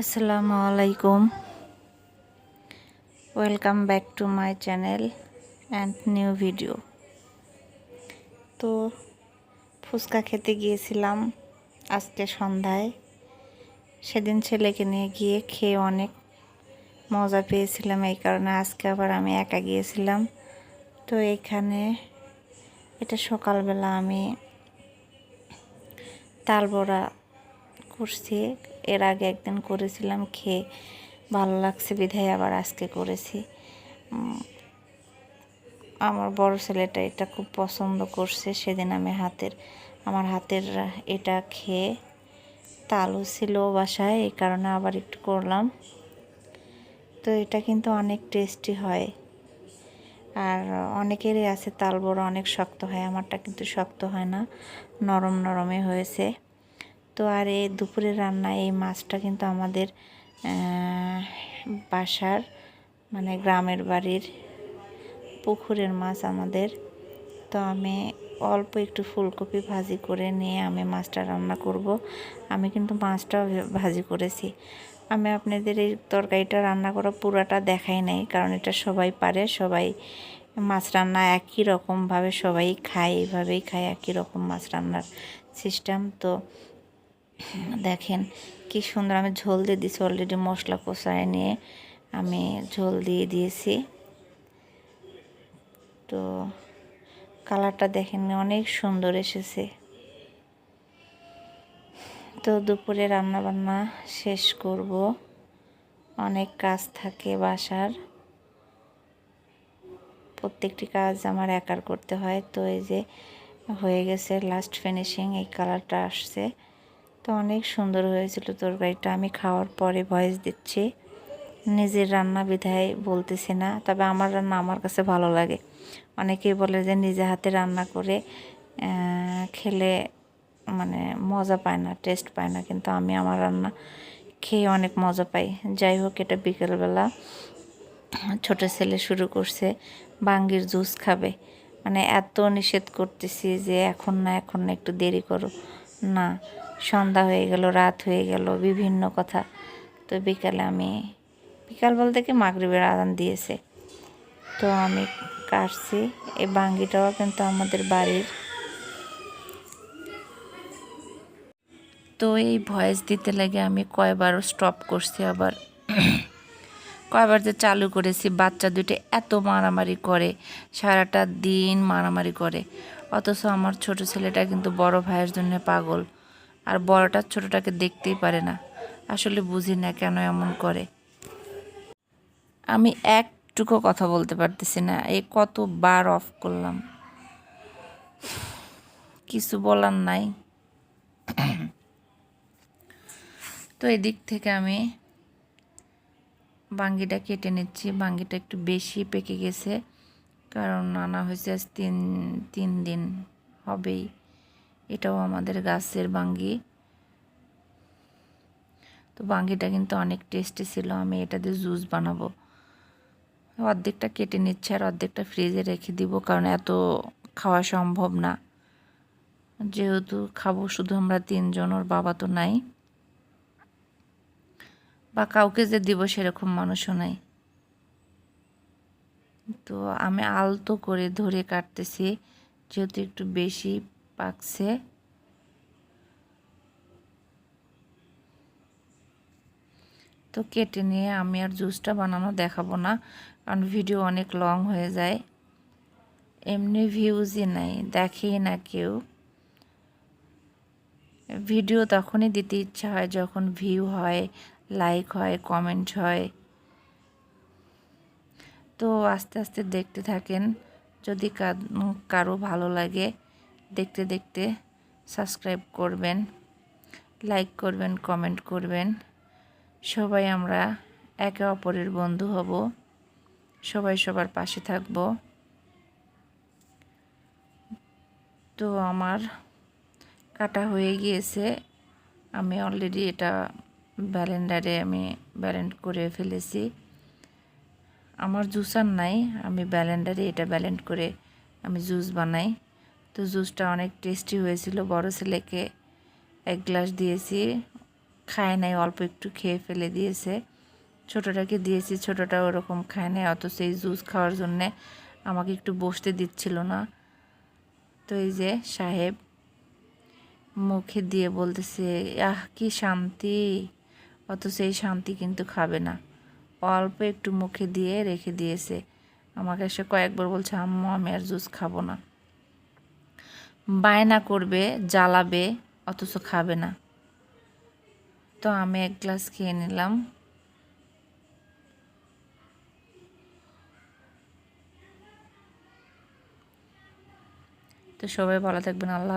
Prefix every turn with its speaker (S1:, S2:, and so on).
S1: আসসালামু আলাইকুম। Welcome back to my channel and new video তো ফুচকা খেতে গিয়েছিলাম আজকে সন্ধ্যায়। সেদিন ছেলেকে নিয়ে গিয়ে খেয়ে অনেক মজা পেয়েছিলাম, এই কারণে আজকে আবার আমি একা গিয়েছিলাম। তো এখানে এটা সকালবেলা আমি তালবড়া করছি। এর আগে একদিন করেছিলাম, খেয়ে ভালো লাগছে বিধায় আবার আজকে করেছি। আমার বড় ছেলেটা এটা খুব পছন্দ করছে, সেদিন আমি হাতের, আমার হাতের এটা খেয়ে তালু ছিল বাসায়, এই কারণে আবার একটু করলাম। তো এটা কিন্তু অনেক টেস্টি হয়। আর অনেকেরই আছে তাল বড় অনেক শক্ত হয়, আমারটা কিন্তু শক্ত হয় না, নরম নরমে হয়েছে। তো আর এই দুপুরের রান্না এই মাছটা কিন্তু আমাদের বাসার মানে গ্রামের বাড়ির পুকুরের মাছ আমাদের। তো আমি অল্প একটু ফুলকপি ভাজি করে নিয়ে আমি মাছটা রান্না করব। আমি কিন্তু মাছটাও ভাজি করেছি। আমি আপনাদের এই তরকারিটা রান্না করা পুরাটা দেখাই নাই, কারণ এটা সবাই পারে, সবাই মাছ রান্না একই রকমভাবে সবাই খায়, এইভাবেই খায় একই রকম মাছ রান্নার সিস্টেম। তো দেখেন কি সুন্দর, আমি ঝোল দিয়ে দিয়েছি অলরেডি মশলা কষায় নিয়ে। আমি ঝোল দিয়ে দিয়েছি। তো কালারটা দেখেন অনেক সুন্দর এসেছে। তো দুপুরে রান্না বান্না শেষ করব। অনেক কাজ থাকে বাসার। প্রত্যেকটি কাজ আমার একার করতে হয়। তো এই যে হয়ে গেছে লাস্ট ফিনিশিং এই কালারটা আসছে। তো অনেক সুন্দর হয়েছিল তরকারিটা। আমি খাওয়ার পরে ভয়েস দিচ্ছি। নিজের রান্না বিধায় বলতেছি না, তবে আমার রান্না আমার কাছে ভালো লাগে। অনেকেই বলে যে নিজে হাতে রান্না করে খেলে মানে মজা পায় না টেস্ট পায় না। কিন্তু আমি আমার রান্না খেয়ে অনেক মজা পাই। যাই হোক, এটা বিকেলবেলা ছোট ছেলে শুরু করছে, বাঙ্গির জুস খাবে। মানে এত নিষেধ করতেছি যে এখন না এখন না, একটু দেরি করো। না সন্ধ্যা হয়ে গেল, রাত হয়ে গেল, বিভিন্ন কথা। তো বিকালে আমি, বিকাল বলতে কি মাগরিবের আদান দিয়েছে। তো আমি কাটছি, এই বাঙ্গিটাও কিন্তু আমাদের বাড়ির। তো এই ভয়েস দিতে লাগে আমি কয়বার স্টপ করছি আবার। কয়বার যে চালু করেছি, বাচ্চা দুটো এত মারামারি করে, সারাটা দিন মারামারি করে। অথচ আমার ছোট ছেলেটা কিন্তু বড় ভাইয়ের জন্য পাগল। আর বড়টা ছোটটাকে দেখতেই পারে না। আসলে বুঝি না কেন এমন করে। আমি একটুকু কথা বলতে পারতেছি না এই কতবার অফ করলাম। কিছু বলার নাই। তো এদিক থেকে আমি বাঙ্গিটা কেটে নিচ্ছি। বাঙ্গিটা একটু বেশি পেকে গেছে, কারণ আনা হয়েছে আজ তিন তিন দিন হবেই। এটাও আমাদের গাছের বাঙ্গি। তো বাঙ্গিটা কিন্তু অনেক টেস্টি ছিল, আমি এটা দিয়ে জুস বানাবো। অর্ধেকটা কেটে নিচ্ছে আর অর্ধেকটা ফ্রিজে রেখে দিব, কারণ এত খাওয়া সম্ভব না। যেহেতু খাব, শুধু আমরা তিনজন, ওর বাবা তো নাই। বা কাউকে যে দিব সেরকম মানুষও নাই। তো আমি আলতো করে ধরে কাটতেছি, যেহেতু একটু বেশি পাকছে তো কেটে নিয়ে আমি আর জুসটা বানানো দেখাবো না, কারণ ভিডিও অনেক লং হয়ে যায়। এমনি ভিউজই নাই, দেখেই না কেউ। ভিডিও তখনই দিতে ইচ্ছা হয় যখন ভিউ হয় লাইক হয় কমেন্ট হয়। তো আস্তে আস্তে দেখতে থাকেন, যদি কারও ভালো লাগে। দেখতে দেখতে সাবস্ক্রাইব করবেন লাইক করবেন কমেন্ট করবেন। সবাই আমরা একে অপরের বন্ধু হব। সবাই সবার পাশে থাকব। তো আমার কাটা হয়ে গিয়েছে। আমি অলরেডি এটা ব্যালেন্ডারে আমি ব্যালেন্ড করে ফেলেছি। আমার জুসার নাই, আমি ব্যালেন্ডারে এটা ব্যালেন্ড করে আমি জুস বানাই। তো জুসটা অনেক টেস্টি হয়েছিল। বড় ছেলেকে এক গ্লাস দিয়েছি। খায় নাই, অল্প একটু খেয়ে ফেলে দিয়েছে। ছোটোটাকে দিয়েছি ছোটোটা ওরকম খায় নাই অত সেই জুস খাওয়ার জন্যে আমাকে একটু বসতে দিচ্ছিল না। তো এই যে সাহেব মুখে দিয়ে বলতেছে, আহ, কি শান্তি? অত সেই শান্তি কিন্তু খাবে না। অল্প একটু মুখে দিয়ে রেখে দিয়েছে। আমাকে এসে কয়েকবার বলছে, আম্মু, আমি আর জুস খাব না। বায়না করবে, জ্বালাবে, অথচ খাবে না তো আমি এক গ্লাস খেয়ে নিলাম তো সবাই ভালো থাকবেন, আল্লাহ।